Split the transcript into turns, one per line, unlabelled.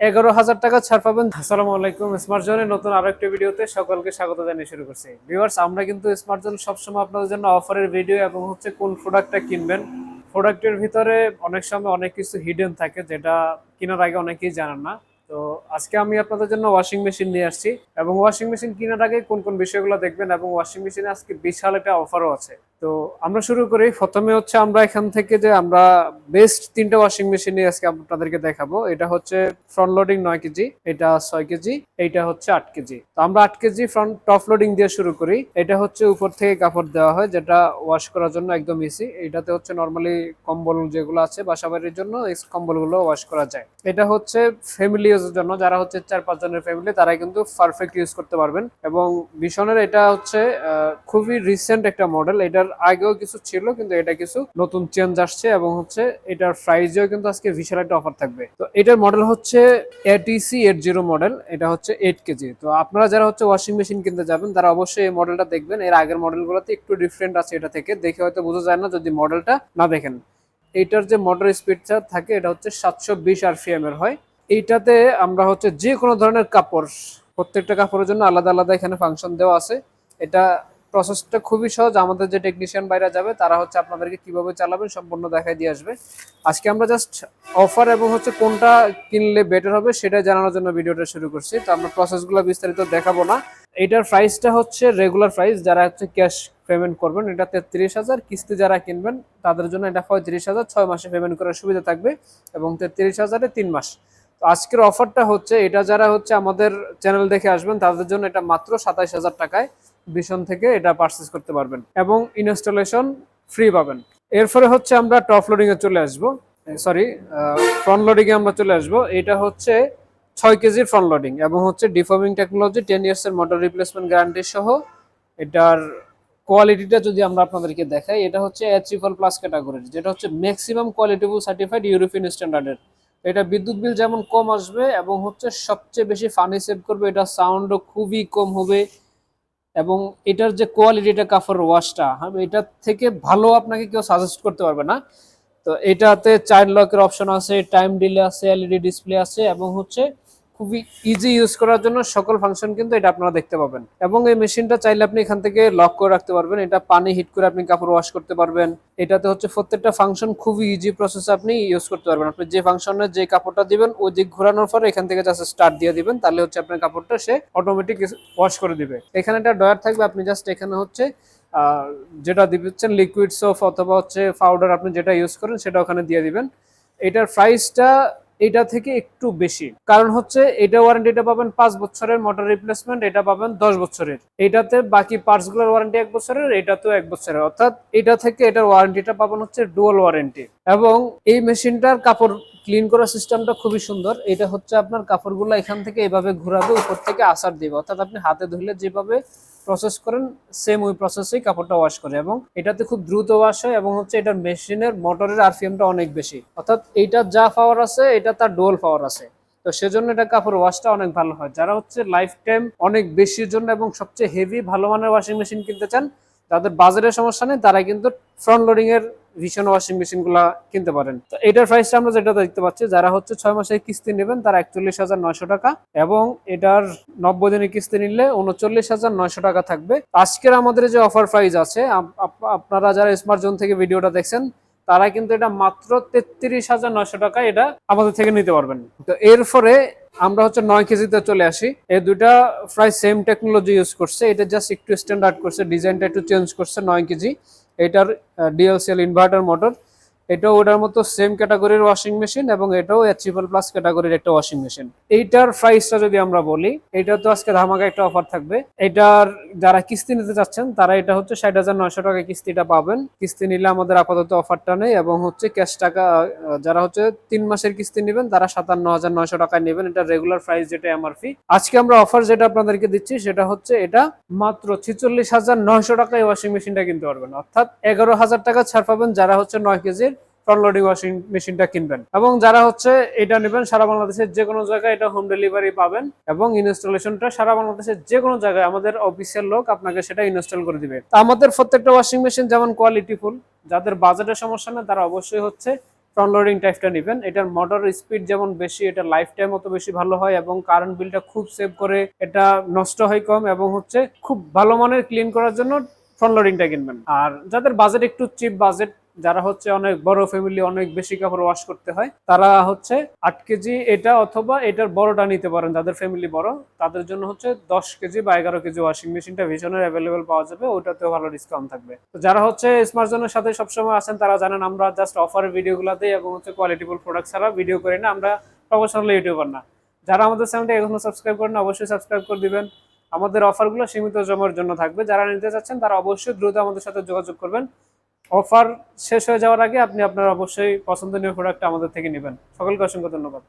এগারো হাজার টাকা ছাড় পাবেন। আসসালামু আলাইকুম, স্মার্ট জোনের নতুন আরও একটি ভিডিওতে সকলকে স্বাগত জানিয়ে শুরু করছি। ভিউয়ার্স, আমরা কিন্তু স্মার্ট জোন সবসময় আপনাদের জন্য অফারের ভিডিও এবং হচ্ছে কোন প্রোডাক্টটা কিনবেন প্রোডাক্টের ভিতরে অনেক সময় অনেক কিছু হিডেন থাকে, যেটা কেনার আগে অনেকেই জানেন না। তো আজকে আমি আপনাদের জন্য ওয়াশিং মেশিন নিয়ে আসছি এবং ওয়াশিং মেশিন কেনার আগে কোন কোন বিষয়গুলো দেখবেন এবং ওয়াশিং মেশিনে আজকে বিশাল একটা অফারও আছে। তো আমরা শুরু করি। প্রথমে হচ্ছে আমরা এখান থেকে যে আমরা বেস্ট তিনটা ওয়াশিং মেশিন আজকে আপনাদেরকে দেখাবো। এটা হচ্ছে ফ্রন্ট লোডিং নয় কেজি, এটা ছয় কেজি, এইটা হচ্ছে আট কেজি। তো আমরা আট কেজি ফ্রন্ট টপ লোডিং দিয়ে শুরু করি। এটা হচ্ছে উপর থেকে কাপড় দেওয়া হয়, যেটা ওয়াশ করার জন্য একদম ইসি এটাতে হচ্ছে নর্মালি কম্বল যেগুলো আছে বাসাবাড়ির জন্য, এই কম্বলগুলো ওয়াশ করা যায়। এটা হচ্ছে ফ্যামিলি ইউজের জন্য। যারা হচ্ছে চার পাঁচ জনের ফ্যামিলি তারা কিন্তু পারফেক্ট ইউজ করতে পারবেন। এবং ভীষণের এটা হচ্ছে খুবই রিসেন্ট একটা মডেল এটার আগেও কিছু ছিল, কিন্তু এটা কিছু নতুন চেঞ্জ আসছে এবং হচ্ছে এটার প্রাইজেও কিন্তু আজকে বিশাল একটা অফার থাকবে। তো এটার মডেল হচ্ছে এটিসি এইট জিরো মডেল এটা হচ্ছে এইট কেজি তো আপনারা যারা হচ্ছে ওয়াশিং মেশিন কিনতে যাবেন, তারা অবশ্যই এই মডেলটা দেখবেন। এর আগের মডেলগুলোতে একটু ডিফারেন্ট আছে এটা থেকে। দেখে হয়তো বোঝা যায় না যদি মডেলটা না দেখেন। এইটার যে মোটর স্পিডটা থাকে, এটা হচ্ছে সাতশো বিশ আরপিএম এর হয়। এইটাতে আমরা হচ্ছে যে কোনো ধরনের কাপড়, প্রত্যেকটা কাপড়ের জন্য আলাদা আলাদা এখানে ফাংশন দেওয়া আছে। এটা প্রসেসটা খুবই সহজ। আমাদের যে টেকনিশিয়ান বাইরে যাবে, তারা হচ্ছে আপনাদেরকে কীভাবে চালাবেন সম্পূর্ণ দেখাই দিয়ে আসবে। আজকে আমরা জাস্ট অফার এবং হচ্ছে কোনটা কিনলে বেটার হবে সেটা জানানোর জন্য ভিডিওটা শুরু করছি। তো আমরা প্রসেসগুলো বিস্তারিত দেখাবো না। এটার প্রাইসটা হচ্ছে রেগুলার প্রাইস যারা হচ্ছে ক্যাশ পেমেন্ট করবেন, এটা তেত্রিশ হাজার। কিস্তি যারা কিনবেন, তাদের জন্য এটা পঁয়ত্রিশ হাজার। ছয় মাসে পেমেন্ট করার সুবিধা থাকবে এবং তেত্রিশ হাজারে তিন মাস। তো আজকের অফারটা হচ্ছে, এটা যারা হচ্ছে আমাদের চ্যানেল দেখে আসবেন, তাদের জন্য এটা মাত্র সাতাইশ হাজার টাকায়। বিশন থেকে এটা পারচেস করতে পারবেন এবং ইনস্টলেশন ফ্রি পাবেন। এরপরে হচ্ছে আমরা টপ লোডিং এ চলে আসব। সরি ফ্রন্ট লোডিং এ আমরা চলে আসব। এটা হচ্ছে ছয় কেজির ফ্রন্ট লোডিং এবং হচ্ছে ডিফর্মিং টেকনোলজি টেন ইয়ার্স এর মোটর রিপ্লেসমেন্ট গ্যারান্টি সহ এটার কোয়ালিটিটা যদি আমরা আপনাদেরকে দেখাই, এটা হচ্ছে ট্রিপল প্লাস ক্যাটাগরির যেটা হচ্ছে ম্যাক্সিমাম কোয়ালিটিবল সার্টিফাইড ইউরোপিয়ান স্ট্যান্ডার্ডের এটা বিদ্যুৎ বিল যেমন কম আসবে এবং হচ্ছে সবচেয়ে বেশি ফানি সেভ করবে, এটা সাউন্ডও খুবই কম হবে। এবং এটার যে কোয়ালিটিটা কাপড় ওয়াশটা হ্যাঁ এটার থেকে ভালো আপনাকে কেউ সাজেস্ট করতে পারবে না। তো এটাতে চাইল্ড লকের অপশন আছে টাইম ডিলে আছে এলইডি ডিসপ্লে আছে এবং হচ্ছে খুবই ইজি ইউজ করার জন্য সকল ফাংশন কিন্তু এটা আপনারা দেখতে পাবেন। এবং এই মেশিনটা চাইলে আপনি এখান থেকে লক করে রাখতে পারবেন। এটা পানি হিট করে আপনি কাপড় ওয়াশ করতে পারবেন। এটাতে হচ্ছে প্রত্যেকটা ফাংশন খুবই ইজি প্রসেসে আপনি ইউজ করতে পারবেন। আপনি যে ফাংশনে যে কাপড়টা দিবেন, ওই দিক ঘোরানোর পরে এখান থেকে জাস্ট স্টার্ট দিয়ে দিবেন। তাহলে হচ্ছে আপনার কাপড়টা সে অটোমেটিক ওয়াশ করে দিবে। এখানে একটা ডয়ার থাকবে, আপনি জাস্ট এখানে হচ্ছে যেটা দিচ্ছেন লিকুইড সোপ অথবা হচ্ছে পাউডার আপনি যেটা ইউজ করেন, সেটা ওখানে দিয়ে দিবেন। এটার প্রাইসটা এটা থেকে একটু বেশি। কারণ হচ্ছে এটা ওয়ারেন্টিটা পাবেন পাঁচ বছরের মোটর রিপ্লেসমেন্ট এটা পাবেন দশ বছরের। এটাতে বাকি পার্টসগুলোর ওয়ারেন্টি এক বছরের, এটাতেও এক বছরের। অর্থাৎ এটা থেকে এটার ওয়ারেন্টিটা পাবেন হচ্ছে ডুয়াল ওয়ারেন্টি এবং এই মেশিনটার কাপড় ক্লিন করার সিস্টেমটা খুবই সুন্দর। এটা হচ্ছে আপনার কাপড়গুলো এখান থেকে এভাবে ঘোরাবে, উপর থেকে আসার দিবে। অর্থাৎ আপনি হাতে ধুলে যেভাবে প্রসেস করেন সেম ওই প্রসেসেই কাপড়টা ওয়াশ করে এবং এটাতে খুব দ্রুত ওয়াশ হয় এবং হচ্ছে এটার মেশিনের মোটরের আরফিএমটা অনেক বেশি। অর্থাৎ এইটা যা পাওয়ার আছে, এটা তার ডোল পাওয়ার আছে। তো সেজন্য এটা কাপড় ওয়াশটা অনেক ভালো হয়। যারা হচ্ছে লাইফ টাইম অনেক বেশির জন্য এবং সবচেয়ে হেভি ভালো মানের ওয়াশিং মেশিন কিনতে চান তাদের বাজারের সমস্যা নেই তারা কিন্তু ফ্রন্ট লোডিং এর ভীষণ ওয়াশিং মেশিনগুলা কিনতে পারেন। তো এটার প্রাইসটা আমরা যেটা দেখতে পাচ্ছি, যারা হচ্ছে ছয় মাসের কিস্তি নেবেন, তারা একচল্লিশ হাজার নয়শো টাকা এবং এটার নব্বই দিনের কিস্তি নিলে উনচল্লিশ হাজার নয়শো টাকা থাকবে। আজকের আমাদের যে অফার প্রাইস আছে, আপ- আপ- আপনারা যারা স্মার্ট জোন থেকে ভিডিওটা দেখছেন তারা কিন্তু এটা মাত্র তেত্রিশ হাজার নয়শো টাকা এটা আমাদের থেকে নিতে পারবেন। তো এরপরে আমরা হচ্ছে নয় কেজিতে চলে আসি। এই দুইটা প্রায় সেম টেকনোলজি ইউজ করছে। এটা জাস্ট একটু স্ট্যান্ডার্ড করছে ডিজাইনটা একটু চেঞ্জ করছে নয় কেজি। এটার ডিএলসিএল ইনভার্টার মোটর এটাও ওটার মতো সেম ক্যাটাগরির ওয়াশিং মেশিন এবং এটাও ট্রিপল প্লাস ক্যাটাগরির একটা ওয়াশিং মেশিন এইটার প্রাইসটা যদি আমরা বলি, এটা তো আজকে ধামাকা একটা অফার থাকবে। এটার যারা কিস্তি নিতে চাচ্ছেন, তারা এটা হচ্ছে ষাট হাজার নয়শো টাকা কিস্তিটা পাবেন। কিস্তি নিলে আমাদের আপাতত অফারটা নেই এবং হচ্ছে ক্যাশ টাকা যারা হচ্ছে তিন মাসের কিস্তি নেবেন, তারা সাতান্ন হাজার নয়শো টাকায় নেবেন। এটা রেগুলার প্রাইস যেটা এমআরপি আজকে আমরা অফার যেটা আপনাদেরকে দিচ্ছি, সেটা হচ্ছে এটা মাত্র ছিচল্লিশ হাজার নয়শো টাকায় ওয়াশিং মেশিনটা কিনতে পারবেন। অর্থাৎ এগারো হাজার টাকা ছাড় পাবেন যারা হচ্ছে নয় কেজির ফ্রন্ট লোডিং ওয়াশিং মেশিনটা কিনবেন। এবং যারা হচ্ছে এটা নেবেন, সারা বাংলাদেশের যে কোনো জায়গায় এটা হোম ডেলিভারি পাবেন এবং ইনস্টলেশনটা সারা বাংলাদেশের যে কোনো জায়গায় আমাদের অফিসের লোক আপনাকে সেটা ইনস্টল করে দিবে। আমাদের প্রত্যেকটা ওয়াশিং মেশিন যেমন কোয়ালিটিফুল যাদের বাজেটের সমস্যা নেই, তারা অবশ্যই হচ্ছে ফ্রন্ট লোডিং টাইপটা নেবেন। এটার মোটর স্পিড যেমন বেশি, এটা লাইফ টাইম অত বেশি ভালো হয় এবং কারেন্ট বিলটা খুব সেভ করে এটা নষ্ট হয় কম এবং হচ্ছে খুব ভালো মানের ক্লিন করার জন্য ফ্রন্ট লোডিংটা কিনবেন। আর যাদের বাজেট একটু চিপ বাজেট যারা হচ্ছে অনেক বড় ফ্যামিলি অনেক বেশি কাপড় ওয়াশ করতে হয়, তারা হচ্ছে আট কেজি এটা অথবা এটার বড়টা নিতে পারেন, যাদের ফ্যামিলি বড়, তাদের জন্য হচ্ছে দশ কেজি বা এগারো কেজি ওয়াশিং মেশিনটা ভীষণের অ্যাভেলেবেল পাওয়া যাবে, ওটাতেও ভালো ডিসকাউন্ট থাকবে। তো যারা হচ্ছে স্মার্টজনের সাথে সবসময় আছেন, তারা জানেন আমরা জাস্ট অফারের ভিডিওগুলো দিই এবং হচ্ছে কোয়ালিটিফুল প্রোডাক্ট ছাড়া ভিডিও করি না, আমরা প্রফেশনাল ইউটিউবার না। যারা আমাদের চ্যানেলটা এখনও সাবস্ক্রাইব করেন অবশ্যই সাবস্ক্রাইব করে দিবেন। আমাদের অফারগুলো সীমিত জমার জন্য থাকবে। যারা নিতে চাচ্ছেন, তারা অবশ্যই দ্রুত আমাদের সাথে যোগাযোগ করবেন। অফার শেষ হয়ে যাওয়ার আগে আপনি আপনার অবশ্যই পছন্দনীয় প্রোডাক্ট আমাদের থেকে নেবেন। সকলকে অসংখ্য ধন্যবাদ।